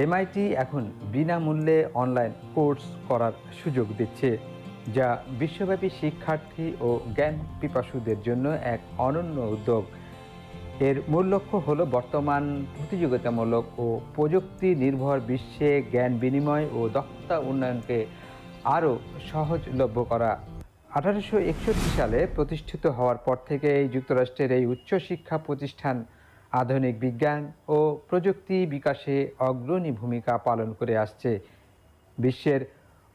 MIT এখন বিনামূল্যে online course করার সুযোগ দিচ্ছে, যা বিশ্বব্যাপী শিক্ষার্থী ও জ্ঞান পিপাসুদের জন্য এক অনন্য উদ্যোগ। এর মূল লক্ষ্য হল বর্তমান প্রতিযোগিতামূলক ও প্রযুক্তি নির্ভর বিশ্বে জ্ঞান বিনিময় ও দক্ষতা উন্নয়নকে আরও সহজলভ্য করা। আঠারোশো একষট্টি সালে প্রতিষ্ঠিত হওয়ার পর থেকে যুক্তরাষ্ট্রের এই উচ্চশিক্ষা প্রতিষ্ঠান আধুনিক বিজ্ঞান ও প্রযুক্তি বিকাশে অগ্রণী ভূমিকা পালন করে আসছে। বিশ্বের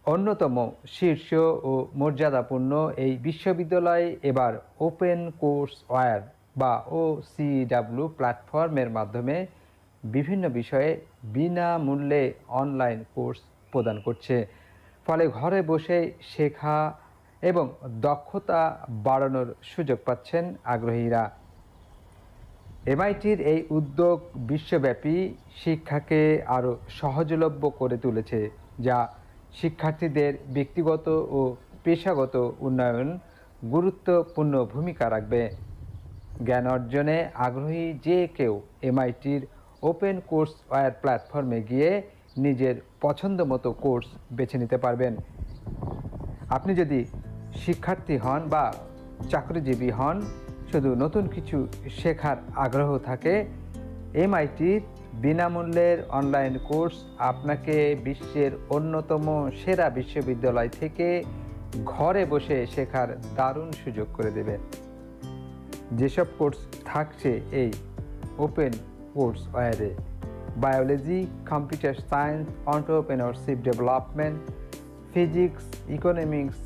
অন্যতম শীর্ষ ও মর্যাদাপূর্ণ এই বিশ্ববিদ্যালয় এবার ওপেন কোর্স ওয়ার বা ও সিডাব্লিউ প্ল্যাটফর্মের মাধ্যমে বিভিন্ন বিষয়ে বিনামূল্যে অনলাইন কোর্স প্রদান করছে। ফলে ঘরে বসে শেখা এবং দক্ষতা বাড়ানোর সুযোগ পাচ্ছেন আগ্রহীরা। এমআইটির এই উদ্যোগ বিশ্বব্যাপী শিক্ষাকে আরও সহজলভ্য করে তুলেছে, যা শিক্ষার্থীদের ব্যক্তিগত ও পেশাগত উন্নয়ন গুরুত্বপূর্ণ ভূমিকা রাখবে। জ্ঞান অর্জনে আগ্রহী যে কেউ এমআইটির ওপেন কোর্স ওয়ার প্ল্যাটফর্মে গিয়ে নিজের পছন্দ মতো কোর্স বেছে নিতে পারবেন। আপনি যদি শিক্ষার্থী হন বা চাকরিজীবী হন শুধু নতুন কিছু শেখার আগ্রহ থাকে এমআইটির বিনামূল্যের অনলাইন কোর্স আপনাকে বিশ্বের অন্যতম সেরা বিশ্ববিদ্যালয় থেকে ঘরে বসে শেখার দারুণ সুযোগ করে দেবে। যেসব কোর্স থাকছে এই open course ওয়ারে, biology, computer science entrepreneurship development, physics, economics,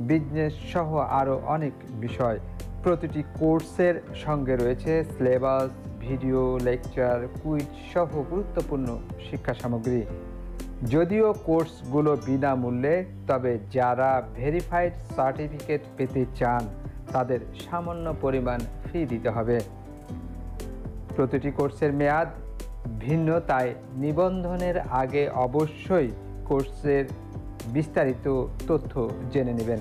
business সহ আরও অনেক বিষয় প্রতিটি কোর্সের সঙ্গে রয়েছে সিলেবাস, ভিডিও, লেকচার, কুইজ সহ গুরুত্বপূর্ণ শিক্ষা সামগ্রী। যদিও কোর্সগুলো বিনামূল্যে, তবে যারা ভেরিফাইড সার্টিফিকেট পেতে চান, তাদের সামান্য পরিমাণ ফি দিতে হবে। প্রতিটি কোর্সের মেয়াদ ভিন্ন তাই নিবন্ধনের আগে অবশ্যই কোর্সের বিস্তারিত তথ্য জেনে নেবেন।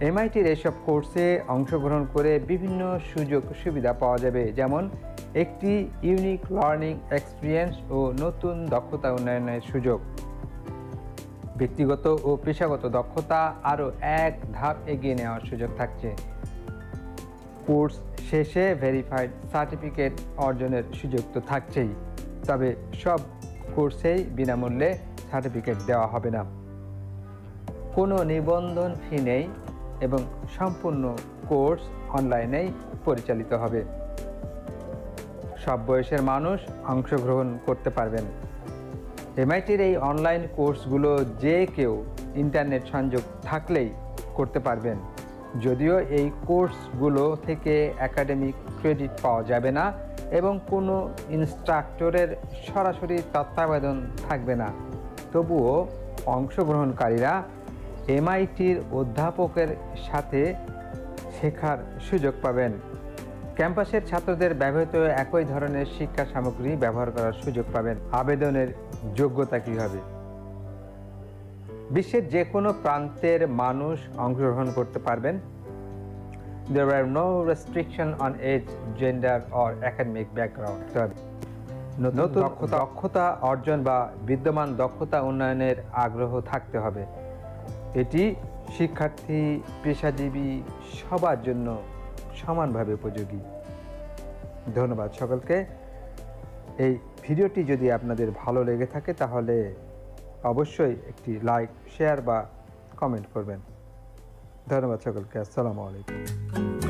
এমআইটির এসব কোর্সে অংশগ্রহণ করে বিভিন্ন সুযোগ সুবিধা পাওয়া যাবে, যেমন একটি ইউনিক লার্নিং এক্সপিরিয়েন্স ও নতুন দক্ষতা উন্নয়নের সুযোগ। ব্যক্তিগত ও পেশাগত দক্ষতা আরও এক ধাপ এগিয়ে নেওয়ার সুযোগ থাকছে। কোর্স শেষে ভেরিফাইড সার্টিফিকেট অর্জনের সুযোগ তো থাকছেই, তবে সব কোর্সেই বিনামূল্যে সার্টিফিকেট দেওয়া হবে না। কোনো নিবন্ধন ফি নেই এবং সম্পূর্ণ কোর্স অনলাইনেই পরিচালিত হবে। সব বয়সের মানুষ অংশগ্রহণ করতে পারবেন। এমআইটির এই অনলাইন কোর্সগুলো যে কেউ ইন্টারনেট সংযোগ থাকলেই করতে পারবেন। যদিও এই কোর্সগুলো থেকে একাডেমিক ক্রেডিট পাওয়া যাবে না এবং কোনো ইনস্ট্রাক্টরের সরাসরি তত্ত্বাবধান থাকবে না। তবুও অংশগ্রহণকারীরা এমআইটির অধ্যাপকের সাথে শেখার সুযোগ পাবেন। ক্যাম্পাসের ছাত্রদের ব্যবহৃত একই ধরনের শিক্ষা সামগ্রী ব্যবহার করার সুযোগ পাবেন। আবেদনের যোগ্যতা কী হবে? বিশ্বের যে কোনো প্রান্তের মানুষ অংশগ্রহণ করতে পারবেন। There were no restriction on age, gender or academic background. নতুন দক্ষতা অর্জন বা বিদ্যমান দক্ষতা উন্নয়নের আগ্রহ থাকতে হবে। এটি শিক্ষার্থী, পেশাজীবী সবার জন্য সমানভাবে উপযোগী। ধন্যবাদ সকলকে। এই ভিডিওটি যদি আপনাদের ভালো লেগে থাকে, তাহলে অবশ্যই একটি লাইক শেয়ার বা কমেন্ট করবেন। ধন্যবাদ সকলকে। আসসালামু আলাইকুম।